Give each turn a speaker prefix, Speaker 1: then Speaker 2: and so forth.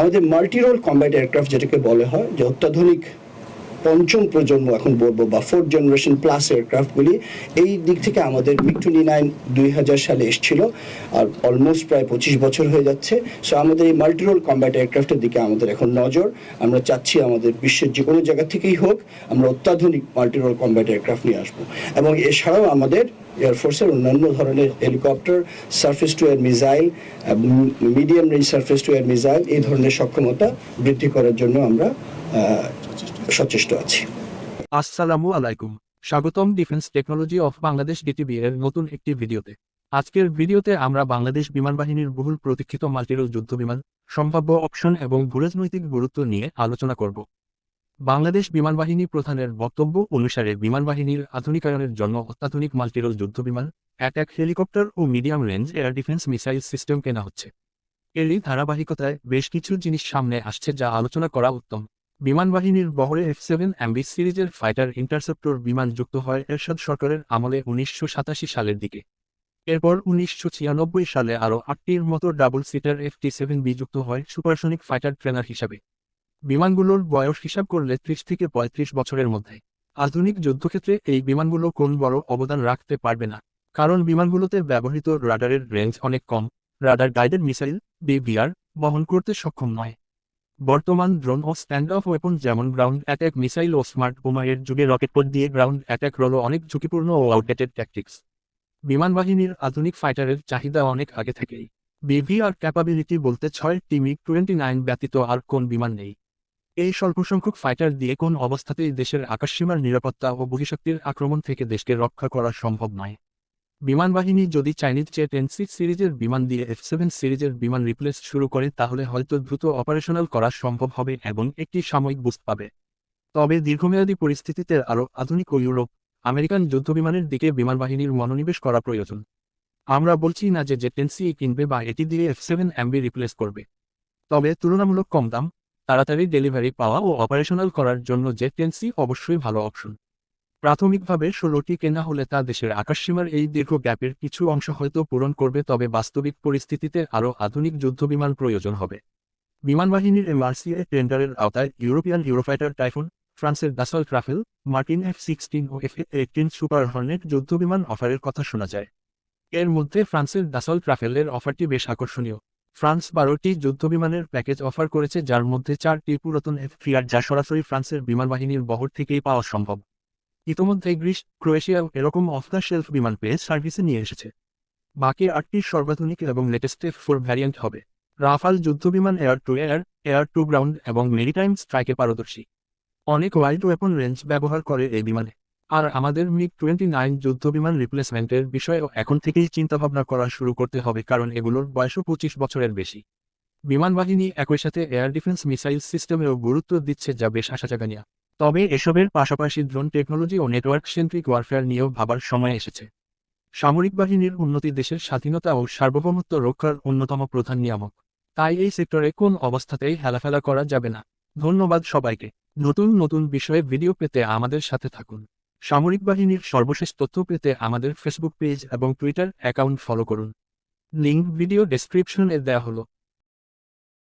Speaker 1: আমাদের multirole combat aircraft যেটাকে বলা হয় যে অত্যাধুনিক পঞ্চম প্রজন্ম, এখন বলব বা ফোর্থ জেনারেশন প্লাস এয়ারক্রাফটগুলি এই দিক থেকে আমাদের মিগ টোয়েন্টি নাইন দুই হাজার সালে এসেছিল, আর অলমোস্ট প্রায় পঁচিশ বছর হয়ে যাচ্ছে। সো আমাদের এই মাল্টিরোল কম্ব্যাট এয়ারক্রাফটের দিকে আমাদের এখন নজর। আমরা চাচ্ছি আমাদের বিশ্বের যে কোনো জায়গা থেকেই হোক, আমরা অত্যাধুনিক মাল্টিরোল কম্ব্যাট এয়ারক্রাফট নিয়ে আসব। এবং এছাড়াও আমাদের এয়ারফোর্সের অন্যান্য ধরনের helicopter surface to air missile medium range surface to air missile এই ধরনের সক্ষমতা বৃদ্ধি করার জন্য আমরা সচেষ্ট আছি।
Speaker 2: আসসালামু আলাইকুম। স্বাগতম defence technology of Bangladesh DTB এর নতুন একটি ভিডিওতে। আজকের ভিডিওতে আমরা বাংলাদেশ বিমান বাহিনীর বহুল প্রতীক্ষিত মাল্টিরোল যুদ্ধ বিমান, সম্ভাব্য অপশন এবং ভূরাজনৈতিক গুরুত্ব নিয়ে আলোচনা করব। বাংলাদেশ বিমান বাহিনী প্রধানের বক্তব্য অনুসারে বিমান বাহিনীর আধুনিকায়নের জন্য অত্যাধুনিক মাল্টিরোল যুদ্ধ বিমান অ্যাটাক হেলিকপ্টার ও medium range air defence missile system কেনা হচ্ছে। এরই ধারাবাহিকতায় বেশ কিছু জিনিস সামনে আসছে যা আলোচনা করা উত্তম। বিমান বাহিনীর বহরে এফ সেভেন অ্যাম্বি সিরিজের ফাইটার ইন্টারসেপ্টর বিমান যুক্ত হয় এরশাদ সরকারের আমলে উনিশশো সাতাশি সালের দিকে। এরপর উনিশশো ছিয়ানব্বই সালে আরও আটটির মতো double seater F T seven B যুক্ত হয় সুপারসনিক ফাইটার ট্রেনার হিসাবে। বিমানগুলোর বয়স হিসাব করলে ত্রিশ থেকে পঁয়ত্রিশ বছরের মধ্যে। আধুনিক যুদ্ধক্ষেত্রে এই বিমানগুলো কোন বড় অবদান রাখতে পারবে না। কারণ বিমানগুলোতে ব্যবহৃত রাডারের রেঞ্জ অনেক কম। রাডার গাইডেড মিসাইল বিভিআর বহন করতে সক্ষম নয়। বর্তমান ড্রোন ও স্ট্যান্ড অফ ওয়েপন যেমন গ্রাউন্ড অ্যাটাক মিসাইল ও স্মার্ট বোমায়ের যুগে রকেটপথ দিয়ে গ্রাউন্ড অ্যাটাক রলো অনেক ঝুঁকিপূর্ণ ও আউটডেটেড ট্যাকটিক্স বিমান বাহিনীর আধুনিক ফাইটারের চাহিদা অনেক আগে থেকেই। বিভিআর ক্যাপাবিলিটি বলতে ছয় টিমিক টোয়েন্টি নাইন ব্যতীত আর কোন বিমান নেই। এই স্বল্প সংখ্যক ফাইটার দিয়ে কোন অবস্থাতেই দেশের আকাশসীমার নিরাপত্তা ও বহিশক্তির আক্রমণ থেকে দেশকে রক্ষা করা সম্ভব নয়। বিমান বাহিনী যদি চাইনিজ জে টেন সিক্স সিরিজের বিমান দিয়ে এফ সেভেন সিরিজের বিমান রিপ্লেস শুরু করে, তাহলে হয়তো দ্রুত অপারেশনাল করা সম্ভব হবে এবং একটি সাময়িক বুস্ট পাবে। তবে দীর্ঘমেয়াদী পরিস্থিতিতে আরও আধুনিক ও ইউরোপ, আমেরিকান যুদ্ধবিমানের দিকে বিমান বাহিনীর মনোনিবেশ করা প্রয়োজন। আমরা বলছি না যে জে টেন সি কিনবে বা এটি দিয়ে এফ সেভেন এমবি রিপ্লেস করবে। তবে তুলনামূলক কম দাম, তাড়াতাড়ি ডেলিভারি পাওয়া ও অপারেশনাল করার জন্য জেট টেন সি অবশ্যই ভালো অপশন। প্রাথমিকভাবে ষোলোটি কেনা হলে তা দেশের আকাশসীমার এই দীর্ঘ গ্যাপের কিছু অংশ হয়তো পূরণ করবে, তবে বাস্তবিক পরিস্থিতিতে আরও আধুনিক যুদ্ধবিমান প্রয়োজন হবে। বিমান বাহিনীর এমআরসিএ টেন্ডারের আওতায় ইউরোপিয়ান ইউরোফাইটার টাইফুন, ফ্রান্সের Dassault Rafale Martin F sixteen ও এফ এইটিন সুপার হর্নেট যুদ্ধবিমান অফারের কথা শোনা যায়। এর মধ্যে ফ্রান্সের দাসল্ট ট্রাফেলের অফারটি বেশ আকর্ষণীয়। ফ্রান্স বারোটি যুদ্ধবিমানের প্যাকেজ অফার করেছে, যার মধ্যে চারটি পুরাতন এফ ফিয়ার যা সরাসরি ফ্রান্সের বিমান বাহিনীর বহর থেকেই পাওয়া সম্ভব। ইতোমধ্যে গ্রিস, ক্রোয়েশিয়া এরকম অফ দ্য শেলফ বিমান পেয়ে সার্ভিসে নিয়ে এসেছে। বাকি আটটি সর্বাধুনিক এবং লেটেস্ট এফ ফোর ভ্যারিয়েন্ট হবে। রাফাল যুদ্ধবিমান air to air air to ground এবং মেরিটাইম স্ট্রাইকে পারদর্শী। অনেক ওয়াইড ওয়েপন রেঞ্জ ব্যবহার করে এই বিমানে। আর আমাদের মিগ টোয়েন্টি নাইন যুদ্ধবিমান রিপ্লেসমেন্টের বিষয়েও এখন থেকেই চিন্তাভাবনা করা শুরু করতে হবে কারণ এগুলোর বয়সও পঁচিশ বছরের বেশি। বিমান বাহিনী একই সাথে এয়ার ডিফেন্স মিসাইল সিস্টেমেও গুরুত্ব দিচ্ছে যা বেশ আশাজাগানিয়া। তবে এসবের পাশাপাশি ড্রোন টেকনোলজি ও নেটওয়ার্ক সেন্ট্রিক ওয়ারফেয়ার নিয়েও ভাবার সময় এসেছে। সামরিক বাহিনীর উন্নতি দেশের স্বাধীনতা ও সার্বভৌমত্ব রক্ষার অন্যতম প্রধান নিয়ামক। তাই এই সেক্টরে কোন অবস্থাতেই হেলাফেলা করা যাবে না। ধন্যবাদ সবাইকে। নতুন নতুন বিষয়ে ভিডিও পেতে আমাদের সাথে থাকুন। সামরিক বাহিনীর সর্বশেষ তথ্য পেতে আমাদের ফেসবুক পেজ এবং টুইটার অ্যাকাউন্ট ফলো করুন। লিঙ্ক ভিডিও ডেসক্রিপশনে দেওয়া হলো।